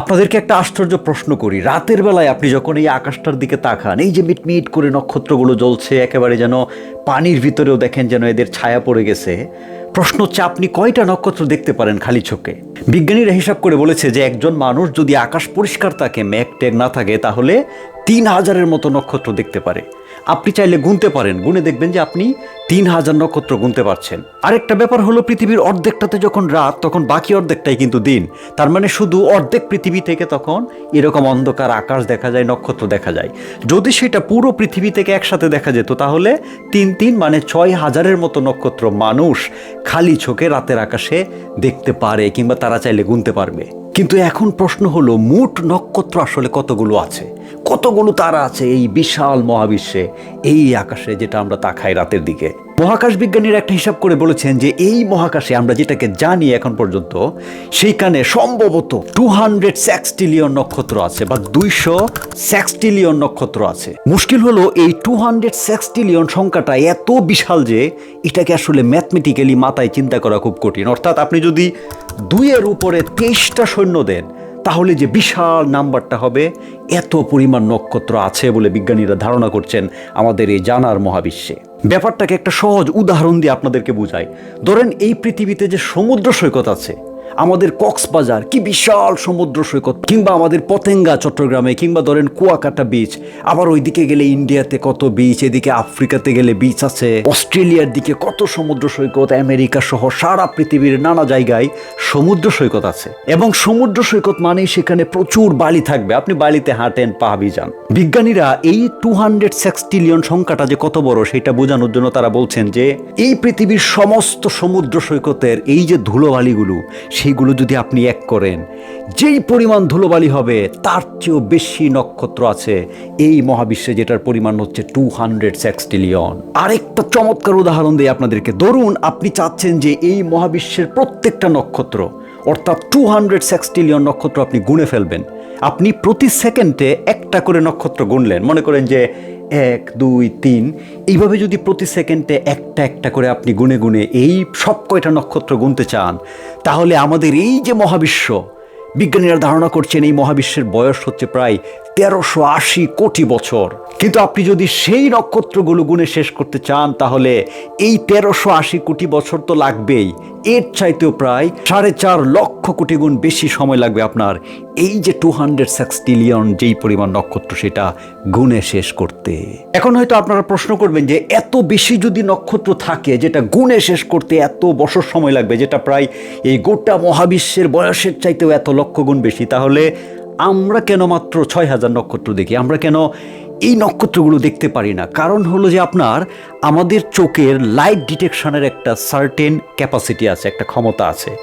আপনাদেরকে একটা আশ্চর্য প্রশ্ন করি। রাতের বেলায় আপনি যখন এই আকাশটার দিকে তাকান, এই যে মিটমিট করে নক্ষত্রগুলো জ্বলছে, একেবারে যেন পানির ভিতরেও দেখেন যেন এদের ছায়া পড়ে গেছে, প্রশ্ন হচ্ছে, আপনি কয়টা নক্ষত্র দেখতে পারেন খালি চোখে? বিজ্ঞানীরা হিসাব করে বলেছে যে, একজন মানুষ যদি আকাশ পরিষ্কার থাকে, মেঘ টেঘ না থাকে, তাহলে তিন হাজারের মতো নক্ষত্র দেখতে পারে। আপনি চাইলে গুনতে পারেন। গুনে দেখবেন যে আপনি তিন হাজার নক্ষত্র গুনতে পারছেন। আরেকটা ব্যাপার হলো পৃথিবীর অর্ধেকটাতে যখন রাত, তখন বাকি অর্ধেকটাই কিন্তু দিন। তার মানে শুধু অর্ধেক পৃথিবী থেকে তখন এরকম অন্ধকার আকাশ দেখা যায়, নক্ষত্র দেখা যায়। যদি সেটা পুরো পৃথিবী থেকে একসাথে দেখা যেত, তাহলে তিন তিন মানে ছয় হাজারের মতো নক্ষত্র মানুষ খালি চোখে রাতের আকাশে দেখতে পারে কিংবা তারা চাইলে গুনতে পারবে। কিন্তু এখন প্রশ্ন হলো, মোট নক্ষত্র আসলে কতগুলো আছে? কতগুলো তারা আছে এই বিশাল মহাবিশ্বে, এই আকাশে যেটা আমরা তাকাই রাতের দিকে। মহাকাশ বিজ্ঞানীরা একটা হিসাব করে বলেছেন যে এই মহাকাশে আমরা যেটাকে জানি এখন পর্যন্ত, সেইখানে সম্ভবত টু হান্ড্রেড সেক্সটিলিয়ন নক্ষত্র আছে বা দুইশো সেক্সটিলিয়ন নক্ষত্র আছে। মুশকিল হলো এই টু হান্ড্রেড সেক্সটিলিয়ন সংখ্যাটা এত বিশাল যে এটাকে আসলে ম্যাথমেটিক্যালি মাথায় চিন্তা করা খুব কঠিন। অর্থাৎ আপনি যদি দুইয়ের উপরে তেইশটা সৈন্য দেন তাহলে যে বিশাল নাম্বারটা হবে, এত পরিমাণ নক্ষত্র আছে বলে বিজ্ঞানীরা ধারণা করছেন আমাদের এই জানার মহাবিশ্বে। ব্যাপারটাকে একটা সহজ উদাহরণ দিয়ে আপনাদেরকে বুঝাই। ধরেন এই পৃথিবীতে যে সমুদ্র সৈকত আছে আমাদের কক্সবাজার, কি বিশাল সমুদ্র সৈকত, কিংবা আমাদের পতেঙ্গা চট্টগ্রামে, কিংবা ধরেন কুয়াকাটা বিচ আবার ওইদিকে গেলে ইন্ডিয়াতে কত বিচ এদিকে আফ্রিকাতে গেলে বিচ আছে, অস্ট্রেলিয়ার দিকে কত সমুদ্র সৈকত, আমেরিকা সহ সারা পৃথিবীর নানা জায়গায় সমুদ্র সৈকত আছে। এবং সমুদ্র সৈকত মানেই সেখানে প্রচুর বালি থাকবে। আপনি বালিতে হাঁটেন পাহাবি যান। বিজ্ঞানীরা এই টু হান্ড্রেড সেক্সটিলিয়ন সংখ্যাটা যে কত বড়, সেটা বোঝানোর জন্য তারা বলছেন যে, এই পৃথিবীর সমস্ত সমুদ্র সৈকতের এই যে ধুলোবালিগুলো সেইগুলো যদি আপনি এক করেন, যেই পরিমাণ ধুলোবালি হবে, তার চেয়েও বেশি নক্ষত্র আছে এই মহাবিশ্বে যেটার পরিমাণ হচ্ছে টু হান্ড্রেড সেক্সটিলিয়ন আরেকটা চমৎকার উদাহরণ দিয়ে আপনাদেরকে ধরুন, আপনি চাচ্ছেন যে এই মহাবিশ্বের প্রত্যেকটা নক্ষত্র, অর্থাৎ টু হান্ড্রেড সেক্সটিলিয়ন নক্ষত্র আপনি গুনে ফেলবেন। আপনি প্রতি সেকেন্ডে একটা করে নক্ষত্র গুনলেন। মনে করেন যে এক, দুই, তিন, এইভাবে যদি প্রতি সেকেন্ডে একটা একটা করে আপনি গুনে গুনে এই সব কয়টা নক্ষত্র গুনতে চান, তাহলে আমাদের এই যে মহাবিশ্ব, বিজ্ঞানীরা ধারণা করছেন এই মহাবিশ্বের বয়স হচ্ছে প্রায় তেরোশো আশি কোটি বছর। কিন্তু আপনি যদি সেই নক্ষত্রগুলো গুণে শেষ করতে চান, তাহলে এই তেরোশো আশি কোটি বছর তো লাগবেই। এর চাইতেও প্রায় সাড়ে চার লক্ষ কোটি গুণ বেশি সময় লাগবে আপনার এই যে টু হান্ড্রেড সেক্সটিলিয়ন যেই পরিমাণ নক্ষত্র সেটা গুণে শেষ করতে। এখন হয়তো আপনারা প্রশ্ন করবেন যে, এত বেশি যদি নক্ষত্র থাকে যেটা গুণে শেষ করতে এত বছর সময় লাগবে, যেটা প্রায় এই গোটা মহাবিশ্বের বয়সের চাইতেও এত লক্ষ গুণ বেশি, তাহলে আমরা কেন মাত্র ছয় হাজার নক্ষত্র দেখি? আমরা কেন এই নক্ষত্রগুলো দেখতে পারি না? কারণ হলো যে আপনার, আমাদের চোখের লাইট ডিটেকশনের একটা সার্টেন ক্যাপাসিটি আছে, একটা ক্ষমতা আছে।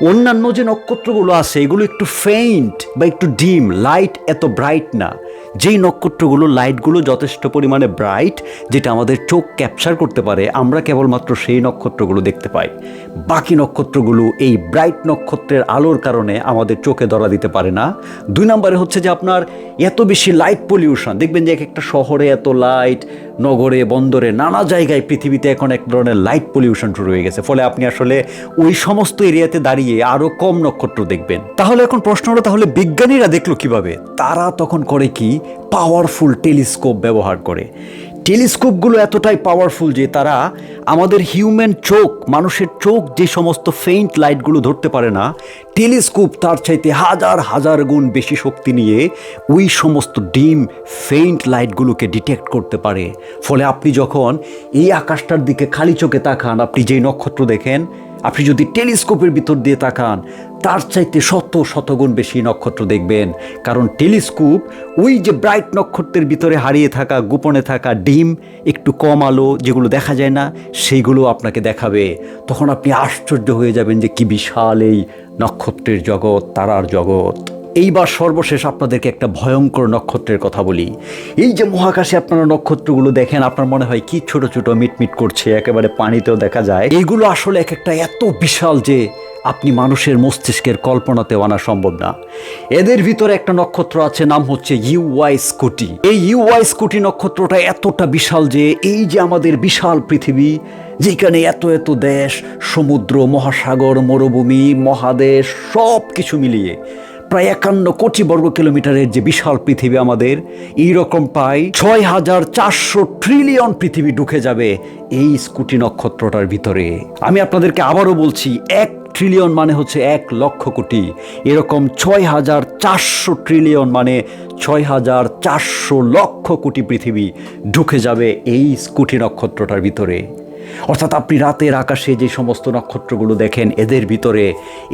অন্যান্য যে নক্ষত্রগুলো আছে, এগুলো একটু ফেইন্ট বা একটু ডিম লাইট এত ব্রাইট না। যেই নক্ষত্রগুলো লাইটগুলো যথেষ্ট পরিমাণে ব্রাইট যেটা আমাদের চোখ ক্যাপচার করতে পারে, আমরা কেবলমাত্র সেই নক্ষত্রগুলো দেখতে পাই। বাকি নক্ষত্রগুলো এই ব্রাইট নক্ষত্রের আলোর কারণে আমাদের চোখে ধরা দিতে পারে না। দুই নম্বরে হচ্ছে যে আপনার এত বেশি লাইট পলিউশন দেখবেন যে এক একটা শহরে এত লাইট নগরে, বন্দরে, নানা জায়গায় পৃথিবীতে এখন এক ধরনের লাইট পলিউশন শুরু হয়ে গেছে। ফলে আপনি আসলে ওই সমস্ত এরিয়াতে দাঁড়িয়ে আরও কম নক্ষত্র দেখবেন। তাহলে এখন প্রশ্ন হলো, তাহলে বিজ্ঞানীরা দেখল কীভাবে? তারা তখন করে কি? পাওয়ারফুল টেলিস্কোপ ব্যবহার করে। টেলিস্কোপগুলো এতটাই পাওয়ারফুল যে তারা আমাদের হিউম্যান চোখ, মানুষের চোখ যে সমস্ত ফেইন্ট লাইটগুলো ধরতে পারে না, টেলিস্কোপ তার চাইতে হাজার হাজার গুণ বেশি শক্তি নিয়ে ওই সমস্ত ডিম ফেইন্ট লাইটগুলোকে ডিটেক্ট করতে পারে। ফলে আপনি যখন এই আকাশটার দিকে খালি চোখে তাকান, আপনি যেই নক্ষত্র দেখেন, আপনি যদি টেলিস্কোপের ভিতর দিয়ে তাকান তার চাইতে শত শতগুণ বেশি নক্ষত্র দেখবেন। কারণ টেলিস্কোপ ওই যে ব্রাইট নক্ষত্রের ভিতরে হারিয়ে থাকা, গোপনে থাকা ডিম, একটু কম আলো যেগুলো দেখা যায় না, সেইগুলো আপনাকে দেখাবে। তখন আপনি আশ্চর্য হয়ে যাবেন যে কি বিশাল এই নক্ষত্রের জগৎ, তারার জগৎ। এইবার সর্বশেষ আপনাদেরকে একটা ভয়ঙ্কর নক্ষত্রের কথা বলি। এই যে মহাকাশে আপনারা নক্ষত্রগুলো দেখেন, আপনার মনে হয় কি ছোট ছোট মিটমিট করছে, একেবারে পানিতেও দেখা যায়। এইগুলো আসলে এক একটা এত বিশাল যে আপনি মানুষের মস্তিষ্কের কল্পনাতেও আনা সম্ভব না। এদের ভিতরে একটা নক্ষত্র আছে, নাম হচ্ছে ইউওয়াই স্কুটি। এই ইউওয়াই স্কুটি নক্ষত্রটা এতটা বিশাল যে এই যে আমাদের বিশাল পৃথিবী, যেখানে এত এত দেশ, সমুদ্র, মহাসাগর, মরুভূমি, মহাদেশ সব কিছু মিলিয়ে। প্রায় একান্ন কোটি বর্গ কিলোমিটারের যে বিশাল পৃথিবী আমাদের, এইরকম প্রায় ছয় হাজার চারশো ট্রিলিয়ন পৃথিবী ঢুকে যাবে এই স্কুটি নক্ষত্রটার ভিতরে। আমি আপনাদেরকে আবারও বলছি, এক ট্রিলিয়ন মানে হচ্ছে এক লক্ষ কোটি। এরকম ছয় হাজার চারশো ট্রিলিয়ন মানে ছয় হাজার চারশো লক্ষ কোটি পৃথিবী ঢুকে যাবে এই স্কুটি নক্ষত্রটার ভিতরে। অর্থাৎ আপনি রাতের আকাশে যে সমস্ত নক্ষত্রগুলো দেখেন, এদের ভিতরে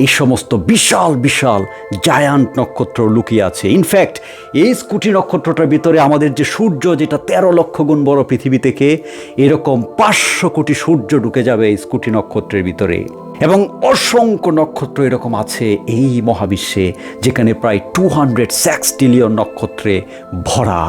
এই সমস্ত বিশাল বিশাল জায়ান্ট নক্ষত্র লুকিয়ে আছে। ইনফ্যাক্ট এই স্কুটি নক্ষত্রটার ভিতরে আমাদের যে সূর্য, যেটা তেরো লক্ষ গুণ বড় পৃথিবী থেকে, এরকম পাঁচশো কোটি সূর্য ঢুকে যাবে এই স্কুটি নক্ষত্রের ভিতরে। এবং অসংখ্য নক্ষত্র এরকম আছে এই মহাবিশ্বে, যেখানে প্রায় টু হান্ড্রেড সেক্সটিলিয়ন নক্ষত্রে ভরা।